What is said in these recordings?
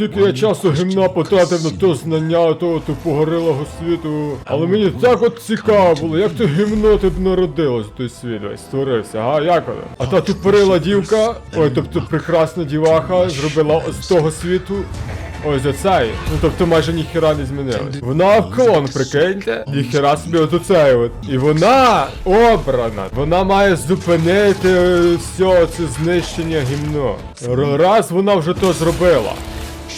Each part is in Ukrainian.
стільки я часу гімна потратив на то знання того тупого рилого світу. Але мені так от цікаво було, як то гімно ти б народилось той світ весь створився, га, як воно? А та тупорила дівка, ой, тобто прекрасна діваха, зробила з того світу. Ось оцей. Ну тобто майже ніхіра не змінилось. Вона в клон, прикиньте. Ніхіра собі от оцей от. І вона обрана. Вона має зупинити е, все це знищення гімно. Раз вона вже то зробила.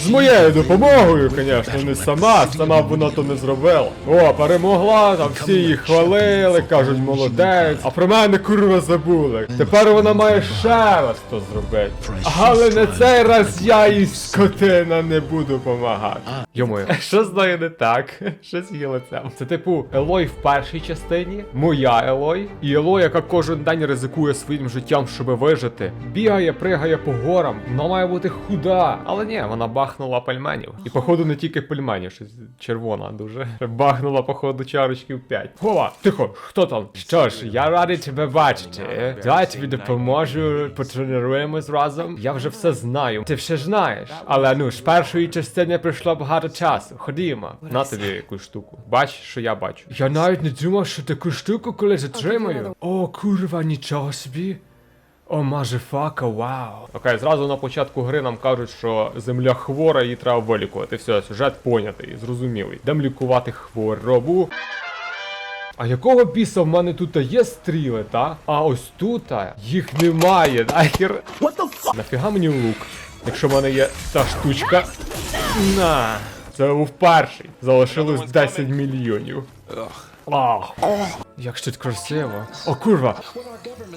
З моєю допомогою, звісно, не сама, сама б вона то не зробила. О, перемогла, там всі її хвалили, кажуть, молодець. А про мене курва забули. Тепер вона має ще раз то зробити. Але на цей раз я їй скотина не буду помагати. Йомою, що з нею не так? Що з її лицем? Це типу Елой в першій частині, моя Елой, і Елой, яка кожен день ризикує своїм життям, щоб вижити. Бігає, пригає по горам. Вона має бути худа. Але ні, вона бахнула пельменів. І походу не тільки пельменів, щось червона дуже. Бахнула, походу, чарочків 5. Хова, тихо, хто там? Що ж, я радий тебе бачити. Давай тобі допоможу, потренуємось разом. Я вже все знаю. Ти все знаєш. Але ну, з першої частини пройшло багато часу. Ходімо. На тобі якусь штуку. Бач, що я бачу. Я навіть не думав, що таку штуку коли затримаю. О, курва, нічого собі. О, мажефака, вау. Окей, зразу на початку гри нам кажуть, що земля хвора, її треба вилікувати. Все, сюжет понятий, зрозумілий. Йдемо лікувати хворобу. А якого біса в мене тут є стріли, та? А ось тут їх немає, нахер. Нафіга мені лук? Якщо в мене є та штучка. На. Це був перший. Залишилось 10 мільйонів. Ах. Як ж тут красиво. О, курва.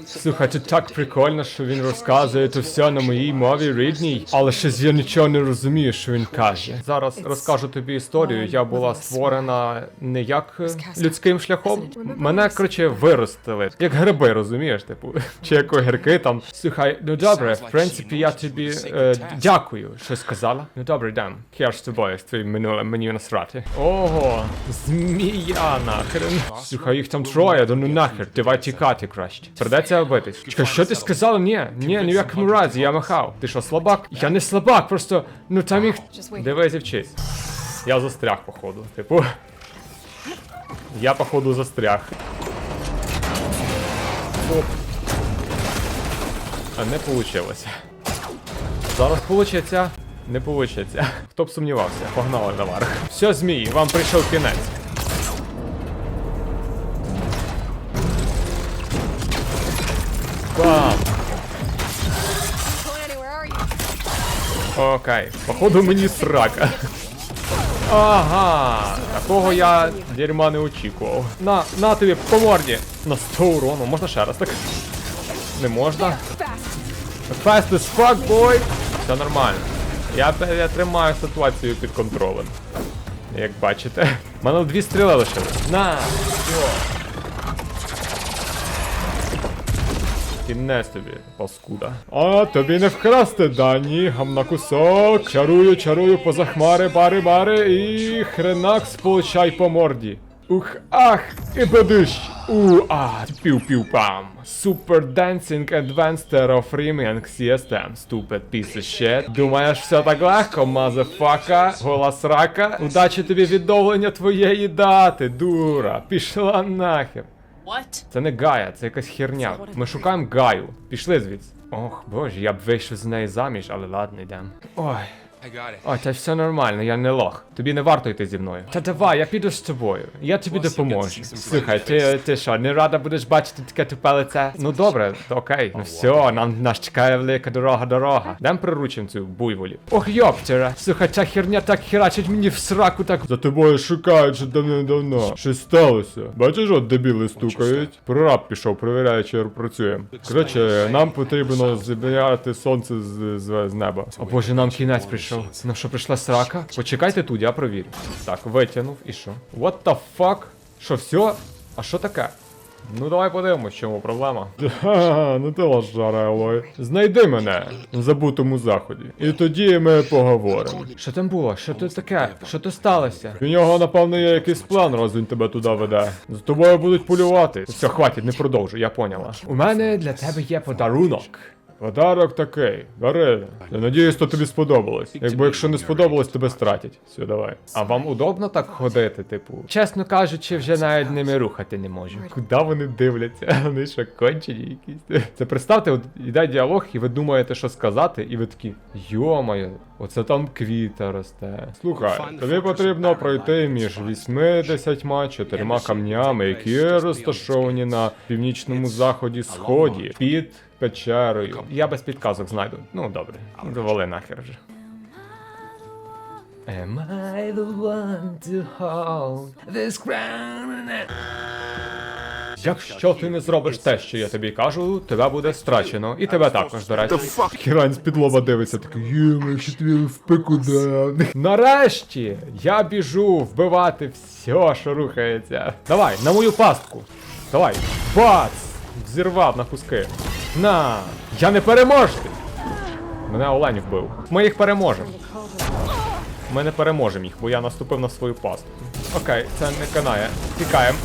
Слухай, тут так прикольно, що він розказує то все на моїй мові рідній, але щось я нічого не розумію, що він каже. Зараз розкажу тобі історію. Я була створена не як людським шляхом. Мене, коротше, виростили. Як гриби, розумієш, типу. Чи як огірки там. Слухай, ну добре, в принципі, я тобі е, дякую, що сказала. Ну добре, дам. Хер з тобою, з твоїм минулим мені насрати. Ого, змія нахрен. Слухай, їх там троє, да ну нахер, давай тікати краще. Придеться битись. Чекай, що ти сказала? Ні, ні, ні в якому разі, я махав. Ти що, слабак? Я не слабак, просто, ну там їх. Дивись і вчись. Я застряг, походу. Типу. Я, походу, застряг. Оп. А не получилося. Зараз получиться. Не получиться. Хто б сумнівався? Погнали наверх. Все, змії, вам прийшов кінець. Окей, походу мені срака. Ага, такого я дерьма не очікував. На, на тобі, по морді. На 100 урону, можна ще раз так? Не можна. Fast. As fuck, boy! Все нормально. Я, я тримаю ситуацію під контролем. Як бачите. У мене дві стріли лишились. На! Все. Кінець тобі, паскуда. А тобі не вкрасти, Дані, гамна кусок. Чарую, чарую поза хмари, бари, бари і хренак сполучай по морді. Ух, ах, і бедищ. У, а, пів-пів-пам. Super Dancing Advanced Terror Freeming CSTM. Stupid piece of shit. Думаєш, все так легко, мазафака, голос рака? Удачі тобі відновлення твоєї дати, дура. Пішла нахер. What? Це не Гая, це якась херня. Ми шукаємо Гаю. Пішли звідси. Ох, боже, я б вийшов з неї заміж, але ладно, йдемо. Ой. Ой, та все нормально, я не лох. Тобі не варто йти зі мною. Та давай, я піду з тобою. Я тобі допоможу. Слухай, ти, ти що, не рада будеш бачити таке тупе лице? Ну добре, окей. Ну все, нам нас чекає велика дорога, дорога. Дам приручим цю буйволі. Ох, йоптера. Слухай, ця херня так херачить мені в сраку так. За тобою шукають вже давно. Щось сталося. Бачиш, от дебіли стукають. Прораб пішов, перевіряє, чи працює. Коротше, нам потрібно забирати сонце з, з, з неба. О боже, нам кінець прийшов. Нам що, прийшла срака? Почекайте тут, я провірю. Так, витягнув і що? What the fuck? Що, все? А що таке? Ну давай подивимось, в чому проблема. Ха, ну ти лошара, Елой. Знайди мене на забутому заході. І тоді ми поговоримо. Що там було? Що тут таке? Що тут сталося? У нього, напевно, є якийсь план, раз він тебе туди веде. За тобою будуть полювати. Все, хватить, не продовжуй, я поняла. У мене для тебе є подарунок. Подарок такий. Бери. Я надіюсь, то тобі сподобалось. Якби якщо не сподобалось, тебе стратять. Все, давай. А вам удобно так ходити, типу? Чесно кажучи, вже навіть ними рухати не можу. Куди вони дивляться? Вони що кончені якісь. Це представте, от іде діалог, і ви думаєте, що сказати, і ви такі, йомаю, оце там квіта росте. Слухай, тобі потрібно пройти між вісьми десятьма чотирма камнями, які розташовані на північному заході сході під печерою. Я без підказок знайду. Ну добре, довали нахер вже. Am I the one to hold this crown? Якщо ти не зробиш те, що я тобі кажу, тебе буде страчено. І тебе також, до речі. Хірань з-під лоба дивиться, такий, єме, що тобі в пику дав. Нарешті я біжу вбивати все, що рухається. Давай, на мою пастку. Давай. Бац! Взірвав на куски. На! Я не переможний! Мене олень вбив. Ми їх переможемо. Ми не переможемо їх, бо я наступив на свою пастку. Окей, це не канає. Тікаємо.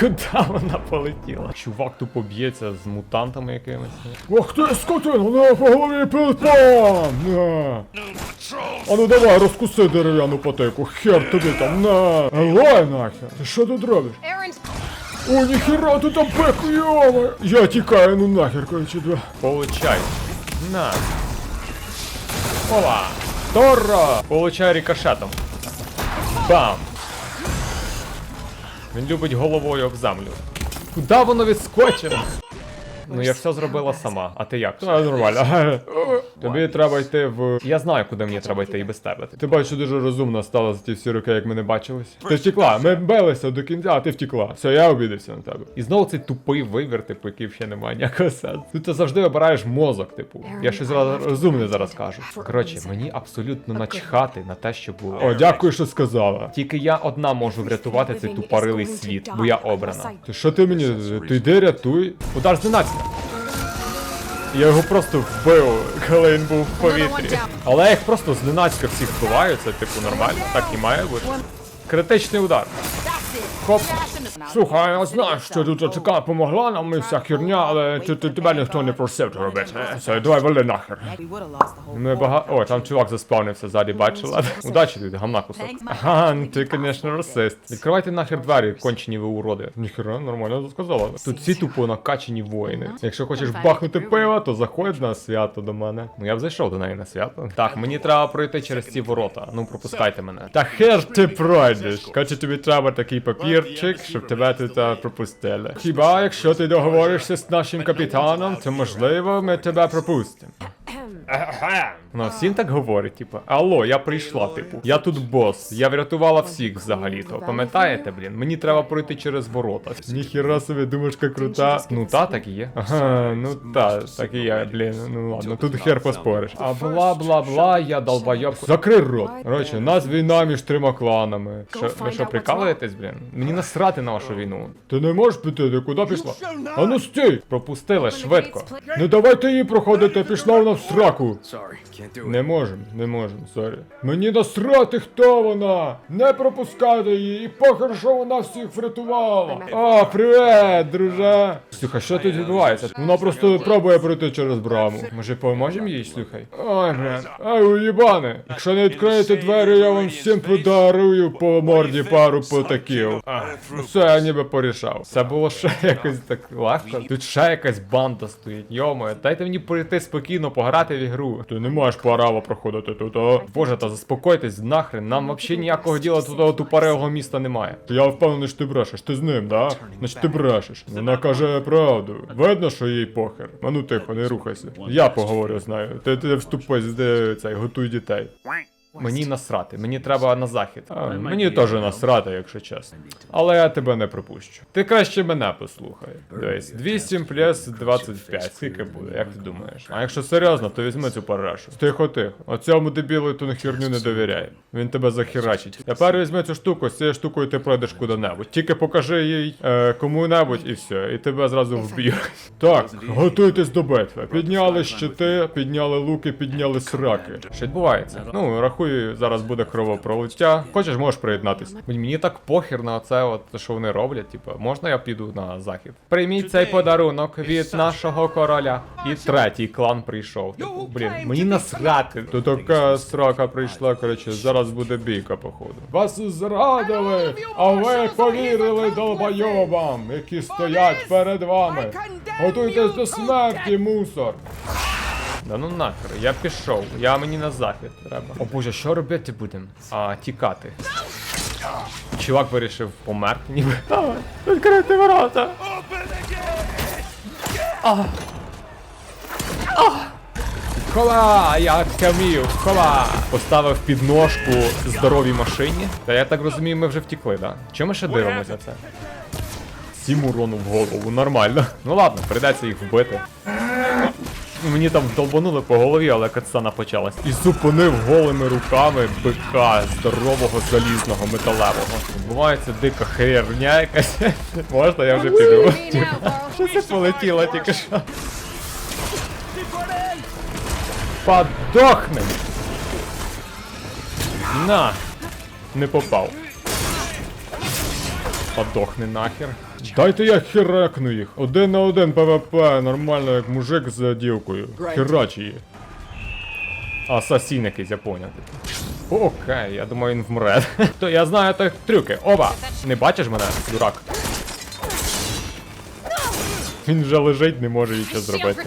Куди вона полетіла? Чувак тупо б'ється з мутантами якимись. Ох ти скотина, на по голові пилпам! На. А ну давай, розкуси дерев'яну потику, хер тобі там, на! Елай нахер! Ти що тут робиш? О, ніхера ти там пек! Я тікаю, ну нахер, короче, да. Получай. На. Опа. Торо! Получай рикошетом. Бам! Він любить головою об землю. Куда воно відскочило? Ну я все зробила сама, а ти як? Та нормально. Тобі треба йти в. Я знаю, куди мені треба йти і без тебе. Ти бачиш, дуже розумна стала за ті всі роки, як ми не бачились. Ти втекла, ми билися до кінця, а ти втекла. Все, я обідався на тебе. І знову цей тупий вивір, типу, який ще немає ніякого сенсу. Тут ти завжди обираєш мозок, типу. Я щось розумне зараз кажу. Коротше, мені абсолютно начхати на те, що було. О, дякую, що сказала. Тільки я одна можу врятувати цей тупорилий світ, бо я обрана. Ти що ти мені? Ти йди рятуй. Удар зненацька. Я його просто вбив, коли він був в повітрі. Але їх просто зненацька всіх вбиваю, це типу нормально, так і має бути. Критичний удар. Хоп. Слухай, я знаю, що тут АЦК помогла нам і вся херня, але тебе ніхто не просив це робити. Все, давай вали нахер. Ми бага... О, там чувак заспавнився ззаді, бачила. Удачі тобі, гамна кусок. Ага, ти, звісно, расист. Відкривайте нахер двері, кончені ви уроди. Ніхера, нормально сказала. Тут всі тупо накачані воїни. Якщо хочеш бахнути пиво, то заходь на свято до мене. Ну я б зайшов до неї на свято. Так, мені треба пройти через ці ворота. Ну пропускайте мене. Та хер ти пройдеш. Короче, тобі треба такий папірчик, щоб тебе тут пропустили. Хіба якщо ти договоришся з нашим капітаном, то можливо ми тебе пропустимо. Вона всім так говорить, типу, алло, я прийшла, типу. Я тут бос, я врятувала всіх взагалі-то. Пам'ятаєте, блін? Мені треба пройти через ворота. Ніхіра собі думашка крута. Ну та, так і є. Ага, ну та, так і є, блін. Ну ладно, тут хер поспориш. А бла бла бла, я долбойоб. Закрий рот. Короче, у нас війна між трьома кланами. Що, ви що, прикалуєтесь, блін? Мені насрати на вашу війну. Ти не можеш піти, ти куди пішла? А ну стій! Пропустили швидко. Не давайте її проходити, пішла вона в сраку. Sorry, can't do it. Не можем, не можем, сорі. Мені насрати, хто вона! Не пропускайте її, і похер, що вона всіх врятувала. О, привет, друже. Слухай, що тут відбувається? Вона просто пробує пройти через браму. Може, поможемо їй, слухай? Ой, блін. Ай, уїбане. Якщо не відкриєте двері, я вам всім подарую по морді пару потаків. Ну все, я ніби порішав. Це було ще якось так легко. Тут ще якась банда стоїть. Йомо, дайте мені прийти спокійно пограти в ігру. Ти не маєш права проходити тут, а? Боже, та заспокойтесь нахрен. Нам взагалі ніякого діла до того міста немає. То я впевнений, що ти брешеш. Ти з ним, да? Значить ти брешеш. Вона каже правду. Видно, що їй похер. А ну тихо, не рухайся. Я поговорю з нею. Ти, ти вступай з цей, готуй дітей. Мені насрати, мені треба на захід. А, мені теж насрати, якщо чесно. Але я тебе не пропущу. Ти краще мене послухай. Дивись, 8 плюс 25. Скільки буде, як ти думаєш? А якщо серйозно, то візьми цю парашу. Тихо, тихо. Оцьому дебілу ту херню не довіряй. Він тебе захерачить. Тепер візьми цю штуку, з цією штукою ти пройдеш куди-небудь. Тільки покажи їй е, кому-небудь і все, і тебе зразу вб'ють. Так, готуйтесь до битви. Підняли щити, підняли луки, підняли сраки. Що відбувається? Ну, рахуй і зараз буде кровопролиття. Хочеш, можеш приєднатися. Мені так похер на це, от що вони роблять. Типу, можна я піду на захід? Прийміть цей подарунок від нашого короля. І третій клан прийшов. Типу, блін, мені насрати. Тут така срака прийшла, коротше, зараз буде бійка, походу. Вас зрадили, а ви повірили долбойобам, які стоять перед вами. Готуйтесь до смерті, мусор. Да ну нахер, я пішов, я мені на захід треба. О боже, що робити будемо? А, тікати. Чувак вирішив померти ніби. А, Відкрити ворота! А. А. Хова! Я це вмію! Хова! Поставив підножку здоровій машині. Та я так розумію, ми вже втікли, да? Чому ми ще дивимося це? Сім урону в голову, нормально. Ну ладно, прийдеться їх вбити. Мені там долбанули по голові, але катсцена почалась. І зупинив голими руками бика здорового залізного металевого. Відбувається дика херня якась. Можна, я вже піду. Carl. Що це полетіло тільки що? Подохни! На! Не попав. Подохни нахер. Дайте я херакну їх. Один на один ПВП, нормально, як мужик з дівкою. Херач її. Асасін якийсь, я поняв. Окей, я думаю, він вмре. То я знаю так трюки. Оба! Не бачиш мене, дурак? Він вже лежить, не може нічого зробити.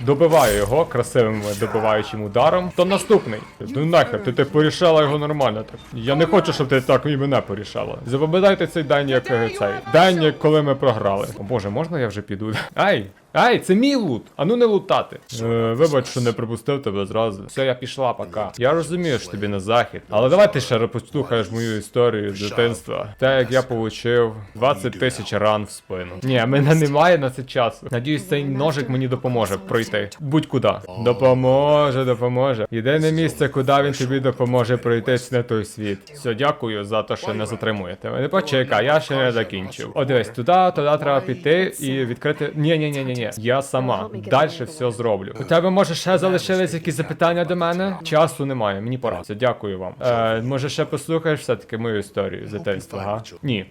Добиваю його красивим добиваючим ударом. То наступний. Ну нахер, ти, ти порішала його нормально так. Я не хочу, щоб ти так і мене порішала. Запам'ятайте цей день, як цей. День, коли ми програли. О боже, можна я вже піду? Ай! Ай, це мій лут! А ну не лутати. Е, вибач, що не пропустив тебе зразу. Все, я пішла, пока. Я розумію, що тобі на захід. Але давай ти ще послухаєш мою історію з дитинства. Те, як я получив 20 тисяч ран в спину. Ні, мене немає на це часу. Надіюсь, цей ножик мені допоможе пройти. Будь-куди. Допоможе, допоможе. Єдине місце, куди він тобі допоможе пройти, це не той світ. Все, дякую за те, що не затримуєте. Не почекай, я ще не закінчив. О, дивись, туди, туди треба піти і відкрити. Ні, ні, ні, ні, ні. Я сама. Далі все зроблю. У тебе може ще залишились якісь запитання до мене? Часу немає, мені пора. Все, дякую вам. Е, може ще послухаєш все-таки мою історію з дитинства, га? Ні.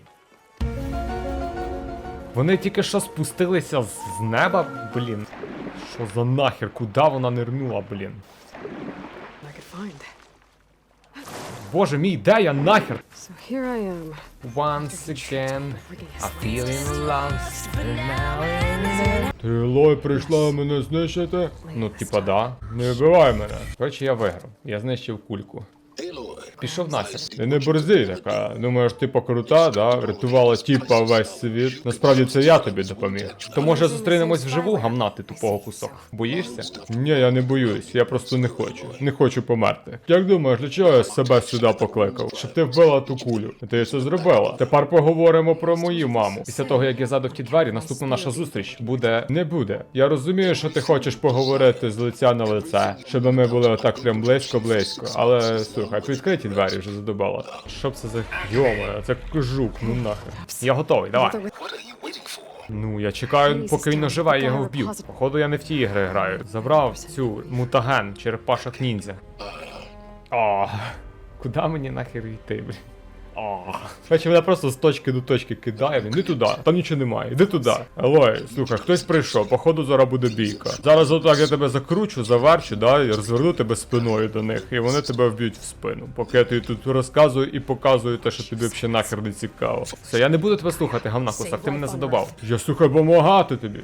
Вони тільки що спустилися з неба, блін. Що за нахер? Куди вона нирнула, блін? I. Боже мій, де я нахер? So here I am. Once again, I'm feeling lost and now Ти Лой прийшла мене знищити? Ну, типа, да. Не вбивай мене. Коротше, я виграв. Я знищив кульку. Пішов нахер. Ти не борзий така. Думаєш, типа крута, да? Врятувала типа весь світ. Насправді це я тобі допоміг. То може зустрінемось вживу, гамнати тупого кусок. Боїшся? Ні, я не боюсь, я просто не хочу. Не хочу померти. Як думаєш, для чого я себе сюди покликав? Щоб ти вбила ту кулю. Ти це зробила. Тепер поговоримо про мою маму. Після того, як я задав ті двері, наступна наша зустріч буде не буде. Я розумію, що ти хочеш поговорити з лиця на лице, щоб ми були отак прям близько-близько. Але слухай, відкриті двері вже задобало. Що б це за йома, це жук, ну нахер. Я готовий, давай. Ну, я чекаю, поки він оживає, я його вб'ю. Походу, я не в ті ігри граю. Забрав цю мутаген, черепашок ніндзя. А, куди мені нахер йти, блін? А, Короче, мене просто з точки до точки кидає, він іди туди, там нічого немає, іди туди. Алой, слухай, хтось прийшов, походу зараз буде бійка. Зараз отак я тебе закручу, заверчу, да, і розверну тебе спиною до них, і вони тебе вб'ють в спину. Поки я тобі тут розказую і показую те, що тобі взагалі нахер не цікаво. Все, я не буду тебе слухати, гавна кусак, ти мене задобав. Я слухай, помагати тобі.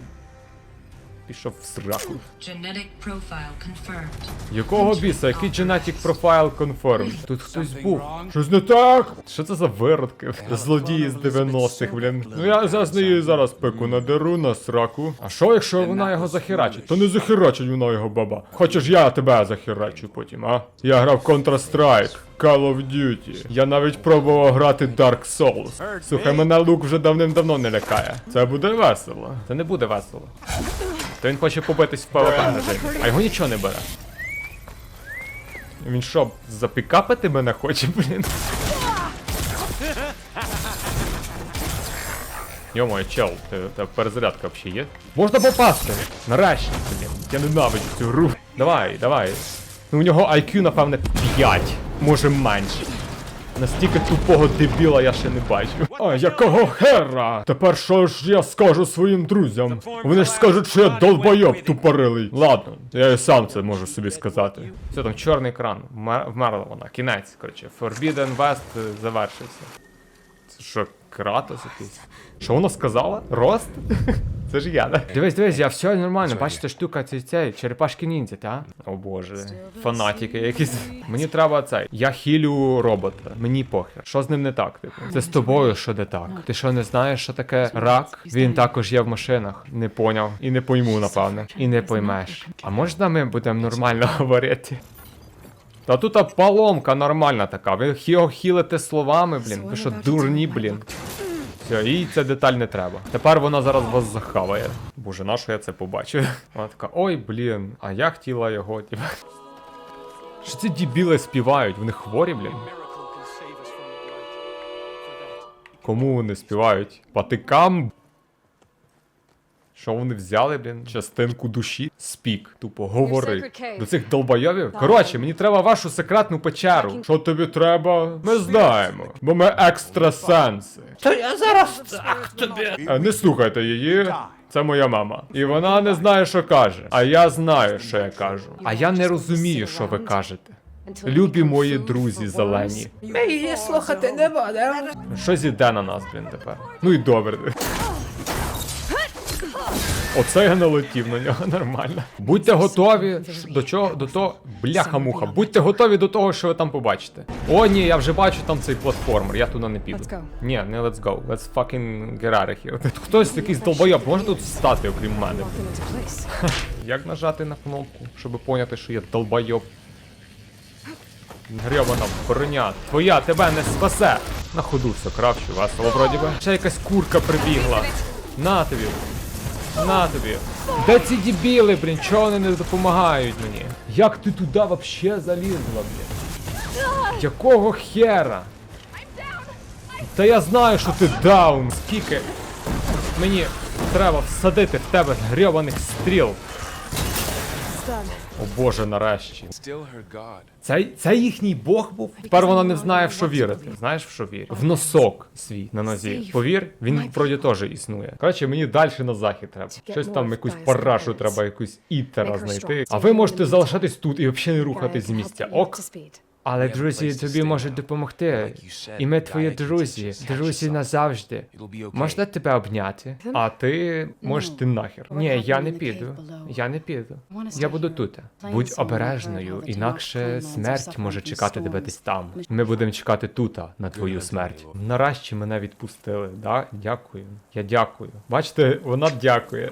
Пішов в сраку. Genetic profile confirmed. Якого біса? Який genetic profile confirmed? Тут хтось був. Щось не так? Що це за виродки? Злодії з 90-х, блін. Ну я зараз неї зараз пику надеру на сраку. А що, якщо вона його захерачить? То не захерачить вона його баба. Хочеш я тебе захерачу потім, а? Я грав Counter-Strike. Call of Duty. Я навіть пробував грати Dark Souls. Слухай, мене лук вже давним-давно не лякає. Це буде весело. Це не буде весело. То він хоче побитись в ПВП режимі, а його нічого не бере. Він що, запікапити мене хоче, блін? Йомо, чел, та перезарядка взагалі є? Можна попасти! Нарешті, блін. Я ненавиджу цю гру. Давай, давай. Ну, у нього IQ, напевне, 5. може менше. Настільки тупого дебіла я ще не бачив. А якого хера? Тепер що ж я скажу своїм друзям? Вони ж скажуть, що я долбойоб тупорилий. Ладно, я і сам це можу собі сказати. Все там чорний екран. Вмерла вона. Кінець, коротше. Forbidden West завершився. Це що, Кратос якийсь? Що вона сказала? Рост? Це ж я, да? Дивись, дивись, я все нормально. Бачите, штука цей цей, черепашки ніндзя, та? О боже, фанатики якісь. Мені треба цей. Я хілю робота. Мені похер. Що з ним не так? Типу? Це з тобою, що не так? Ти що не знаєш, що таке рак? Він також є в машинах. Не поняв. І не пойму, напевне. І не поймеш. А можна ми будемо нормально говорити? Та тут поломка нормальна така. Ви його хілите словами, блін. Ви що дурні, блін. Все, їй ця деталь не треба. Тепер вона зараз вас захаває. Боже, на що я це побачив? Вона така, ой, блін, а я хотіла його. Що ці дібіли співають? Вони хворі, блін. Кому вони співають? Патикам? Що вони взяли, блін? Частинку душі? Спік, тупо говори. До цих долбойовів? Коротше, мені треба вашу секретну печеру. Що тобі треба? Ми знаємо. Бо ми екстрасенси. То я зараз так тобі. Е, Не слухайте її. Це моя мама. І вона не знає, що каже. А я знаю, що я кажу. А я не розумію, що ви кажете. Любі мої друзі зелені. Ми її слухати не будемо. Щось іде на нас, блін, тепер. Ну і добре. Оце я налетів на нього нормально. Будьте готові до чого, до того. Бляха-муха. Будьте готові до того, що ви там побачите. О, ні, я вже бачу там цей платформер, я туди не піду. Ні, не let's go. Let's fucking get out of here. Тут Хтось якийсь долбойоб може тут стати, окрім мене. Як нажати на кнопку, щоб поняти, що я долбойоб? Грьобана броня, твоя тебе не спасе. На ходу все кравчу, весело вроді би. Ще якась курка прибігла. На тобі. На тобі. Де ці дебіли, блін, чого вони не допомагають мені? Як ти туди вообще залізла, блін? Якого хера? Та я знаю, що ти даун, скільки мені треба всадити в тебе грьованих стріл. О боже, нарешті. Це, це їхній бог був. Тепер вона не знає, в що вірити. Знаєш, в що вірить? В носок свій на нозі. Повір, він вроді теж існує. Коротше, мені далі на захід треба. Щось там, якусь парашу треба, якусь ітера знайти. А ви можете залишатись тут і взагалі не рухатись з місця. Ок. Але друзі тобі можуть допомогти. І ми твої друзі, друзі назавжди. Можна тебе обняти? А ти можеш ти нахер. Ні, я не піду. Я не піду. Я буду тут. Будь обережною, інакше смерть може чекати тебе десь там. Ми будемо чекати тут на твою смерть. Нарешті мене відпустили. Да? Дякую. Я дякую. Бачите, вона дякує.